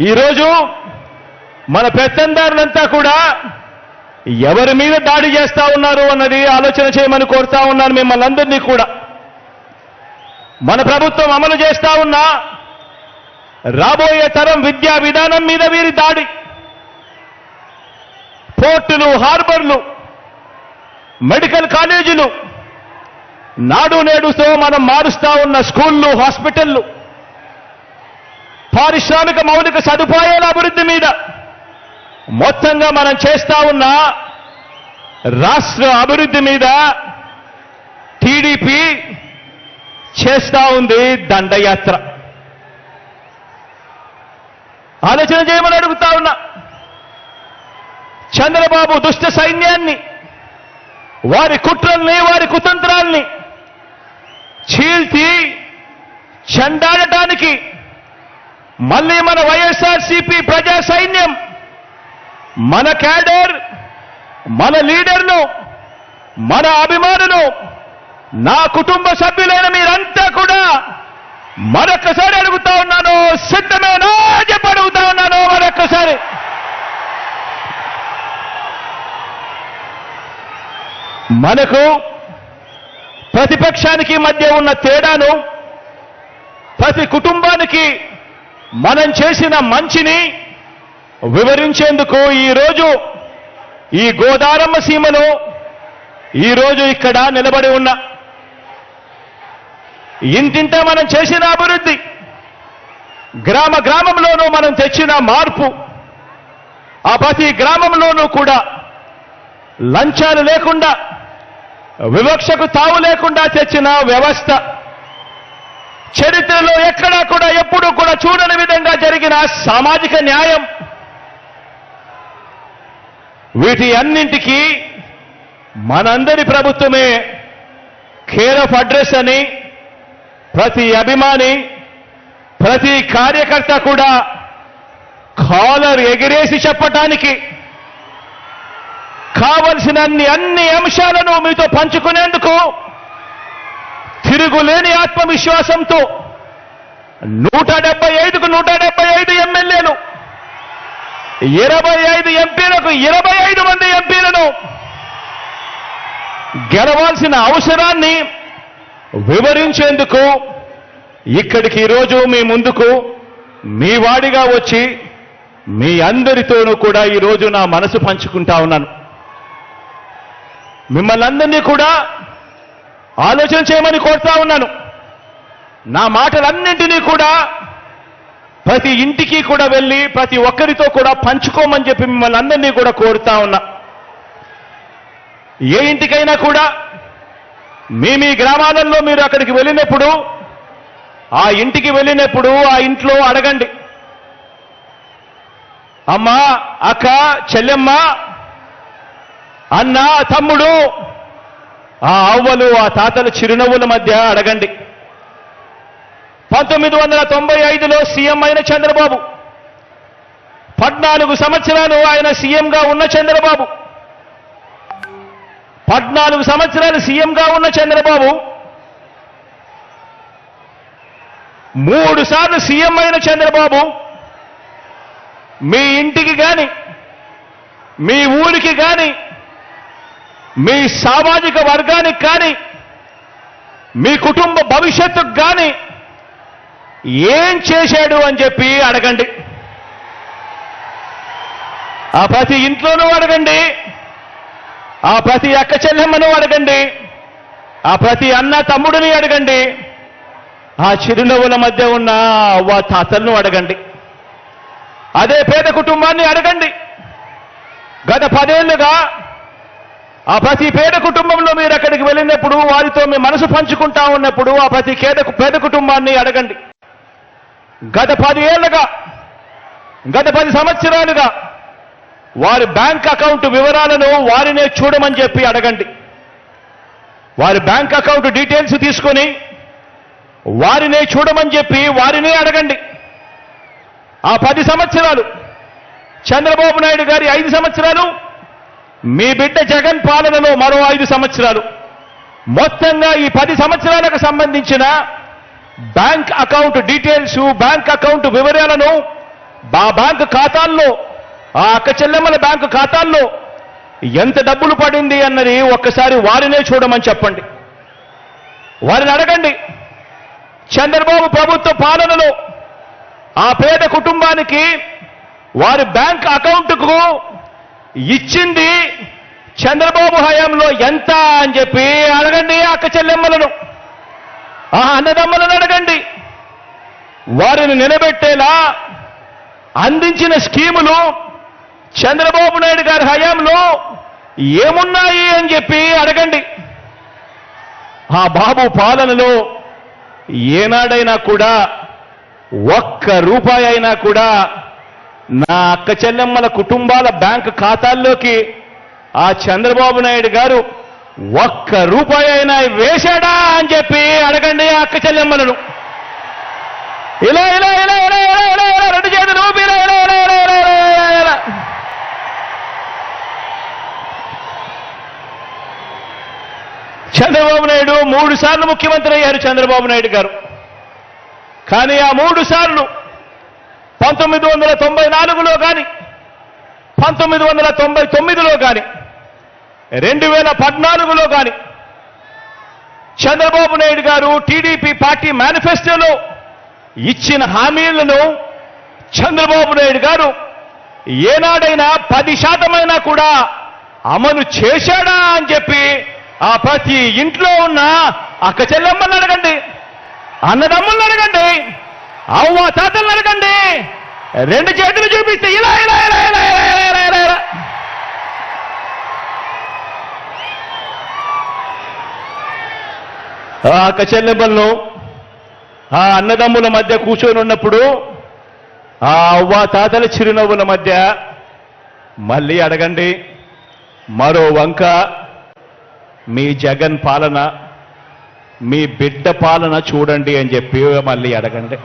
ఈరోజు మన పెత్తందారులంతా కూడా ఎవరి మీద దాడి చేస్తా ఉన్నారు అన్నది ఆలోచన చేయమని కోరుతా ఉన్నాను మిమ్మల్ని అందరినీ కూడా. మన ప్రభుత్వం అమలు చేస్తా ఉన్నా రాబోయే తరం విద్యా విధానం మీద వీరి దాడి. పోర్టులు హార్బర్లు మెడికల్ కాలేజీలు నాడు నేడుతో మనం మారుస్తా ఉన్న స్కూళ్ళు హాస్పిటళ్ళు పారిశ్రామిక మౌలిక సదుపాయాల అభివృద్ధి మీద మొత్తంగా మనం చేస్తా ఉన్న రాష్ట్ర అభివృద్ధి మీద టీడీపీ చేస్తా ఉంది దండయాత్ర. ఆలోచన చేయమని అడుగుతా ఉన్నా. చంద్రబాబు దుష్ట సైన్యాన్ని వారి కుట్రల్ని వారి కుతంత్రాల్ని చీల్చి చెండాడటానికి మళ్ళీ మన వైఎస్ఆర్సీపీ ప్రజా సైన్యం మన క్యాడర్ మన లీడర్లు మన అభిమానులు నా కుటుంబ సభ్యులైన మీరంతా కూడా మరొక్కసారి అడుగుతా ఉన్నాను సిద్ధమేనా చెప్పి అడుగుతా ఉన్నాను మరొక్కసారి. మనకు ప్రతిపక్షానికి మధ్య ఉన్న తేడాను ప్రతి కుటుంబానికి మనం చేసిన మంచిని వివరించేందుకు ఈరోజు ఈ గోదారమ్మ సీమలో ఈరోజు ఇక్కడ నిలబడి ఉన్న ఇంటింట మనం చేసిన అభివృద్ధి గ్రామ గ్రామంలోనూ మనం తెచ్చిన మార్పు ఆ ప్రతి గ్రామంలోనూ కూడా లంచాలు లేకుండా వివక్షకు తావు లేకుండా తెచ్చిన వ్యవస్థ. చరిత్రలో ఎక్కడా కూడా ఎప్పుడూ కూడా చూడని విధంగా జరిగిన సామాజిక న్యాయం. వీటి అన్నింటికీ మనందరి ప్రభుత్వమే కేర్ ఆఫ్ అడ్రస్ అని ప్రతి అభిమాని ప్రతి కార్యకర్త కూడా కాలర్ ఎగిరేసి చెప్పటానికి కావలసిన అన్ని అన్ని అంశాలను మీతో పంచుకునేందుకు తిరుగులేని ఆత్మవిశ్వాసంతో నూట డెబ్బై ఐదుకు నూట డెబ్బై ఐదు ఎమ్మెల్యేలు ఇరవై ఐదు ఎంపీలకు ఇరవై ఐదు మంది ఎంపీలను గెలవాల్సిన అవసరాన్ని వివరించేందుకు ఇక్కడికి ఈరోజు మీ ముందుకు మీ వాడిగా వచ్చి మీ అందరితోనూ కూడా ఈరోజు నా మనసు పంచుకుంటా ఉన్నాను. మిమ్మల్ని అందరినీ కూడా ఆలోచన చేయమని కోరుతా ఉన్నాను. నా మాటలన్నింటినీ కూడా ప్రతి ఇంటికి కూడా వెళ్ళి ప్రతి ఒక్కరితో కూడా పంచుకోమని చెప్పి మిమ్మల్ని అందరినీ కూడా కోరుతా ఉన్నా. ఏ ఇంటికైనా కూడా మీ మీ గ్రామాలలో మీరు అక్కడికి వెళ్ళినప్పుడు ఆ ఇంటికి వెళ్ళినప్పుడు ఆ ఇంట్లో అడగండి. అమ్మా అక్క చెల్లెమ్మ అన్న తమ్ముడు ఆ అవ్వలు ఆ తాతల చిరునవ్వుల మధ్య అడగండి. పంతొమ్మిది వందల తొంభై ఐదులో సీఎం అయిన చంద్రబాబు పద్నాలుగు సంవత్సరాలు ఆయన సీఎంగా ఉన్న చంద్రబాబు పద్నాలుగు సంవత్సరాలు సీఎంగా ఉన్న చంద్రబాబు మూడు సార్లు సీఎం అయిన చంద్రబాబు మీ ఇంటికి కానీ మీ ఊరికి కానీ మీ సామాజిక వర్గానికి కానీ మీ కుటుంబ భవిష్యత్తుకు కానీ ఏం చేశాడు అని చెప్పి అడగండి. ఆ ప్రతి ఇంట్లోనూ అడగండి. ఆ ప్రతి అక్క చెల్లెమ్మను అడగండి. ఆ ప్రతి అన్న తమ్ముడిని అడగండి. ఆ చిరునవ్వుల మధ్య ఉన్న అవ్వ తాతలను అడగండి. అదే పేద కుటుంబాన్ని అడగండి. గత పదేళ్ళుగా ఆ ప్రతి పేద కుటుంబంలో మీరు అక్కడికి వెళ్ళినప్పుడు వారితో మీ మనసు పంచుకుంటా ఉన్నప్పుడు ఆ ప్రతి పేద పేద కుటుంబాన్ని అడగండి. గత పది ఏళ్ళుగా గత పది సంవత్సరాలుగా వారి బ్యాంక్ అకౌంట్ వివరాలను వారినే చూడమని చెప్పి అడగండి. వారి బ్యాంక్ అకౌంట్ డీటెయిల్స్ తీసుకొని వారినే చూడమని చెప్పి వారినే అడగండి. ఆ పది సంవత్సరాలు చంద్రబాబు నాయుడు గారి ఐదు సంవత్సరాలు మీ బిడ్డ జగన్ పాలనలో మరో ఐదు సంవత్సరాలు. మొత్తంగా ఈ పది సంవత్సరాలకు సంబంధించిన bank account details bank account వివరాలను ఆ బ్యాంక్ ఖాతాల్లో ఆ అక్క చెల్లెమ్మల బ్యాంకు ఖాతాల్లో ఎంత డబ్బులు పడింది అన్నది ఒక్కసారి వారినే చూడమని చెప్పండి. వారిని అడగండి. చంద్రబాబు ప్రభుత్వ పాలనలో ఆ పేద కుటుంబానికి వారి బ్యాంక్ అకౌంట్కు ఇచ్చింది చంద్రబాబు హయాంలో ఎంత అని చెప్పి అడగండి అక్క చెల్లెమ్మలను. ఆ అన్నదమ్మలను అడగండి. వారిని నిలబెట్టేలా అందించిన స్కీములు చంద్రబాబు నాయుడు గారి హయాంలో ఏమున్నాయి అని చెప్పి అడగండి. ఆ బాబు పాలనలో ఏనాడైనా కూడా ఒక్క రూపాయి అయినా కూడా నా అక్క చెల్లెమ్మల కుటుంబాల బ్యాంక్ ఖాతాల్లోకి ఆ చంద్రబాబు నాయుడు గారు ఒక్క రూపాయి అయినా వేశాడా అని చెప్పి అడగండి ఆ అక్క చెల్లెమ్మలను ఇలా ఇలా ఇలా ఇలా ఇలా ఇలా ఇలా రెండు చేతులు ఇలా ఇలా ఇలా ఇలా ఇలా చంద్రబాబు నాయుడు మూడు సార్లు ముఖ్యమంత్రి అయ్యారు చంద్రబాబు నాయుడు గారు కానీ ఆ మూడు సార్లు పంతొమ్మిది వందల తొంభై నాలుగులో కానీ పంతొమ్మిది వందల తొంభై తొమ్మిదిలో కానీ రెండు వేల పద్నాలుగులో కానీ చంద్రబాబు నాయుడు గారు టీడీపీ పార్టీ మేనిఫెస్టోలో ఇచ్చిన హామీలను చంద్రబాబు నాయుడు గారు ఏనాడైనా పది శాతమైనా కూడా అమలు చేశాడా అని చెప్పి ఆ ప్రతి ఇంట్లో ఉన్న అక్క చెల్లెమ్మని అడగండి అన్నదమ్ములను అడగండి అవ్వ తాతలను అడగండి రెండు చేతులు చూపిస్తే ఇలా ఇలా ఇలా ఇలా ఇలా ఇలా ఇలా ఇలా ఆ అక్క ఆ అన్నదమ్ముల మధ్య కూర్చొని ఉన్నప్పుడు ఆ అవ్వ తాతల చిరునవ్వుల మధ్య మళ్ళీ అడగండి మరో వంక మీ జగన్ పాలన మీ బిడ్డ పాలన చూడండి అని చెప్పి మళ్ళీ అడగండి.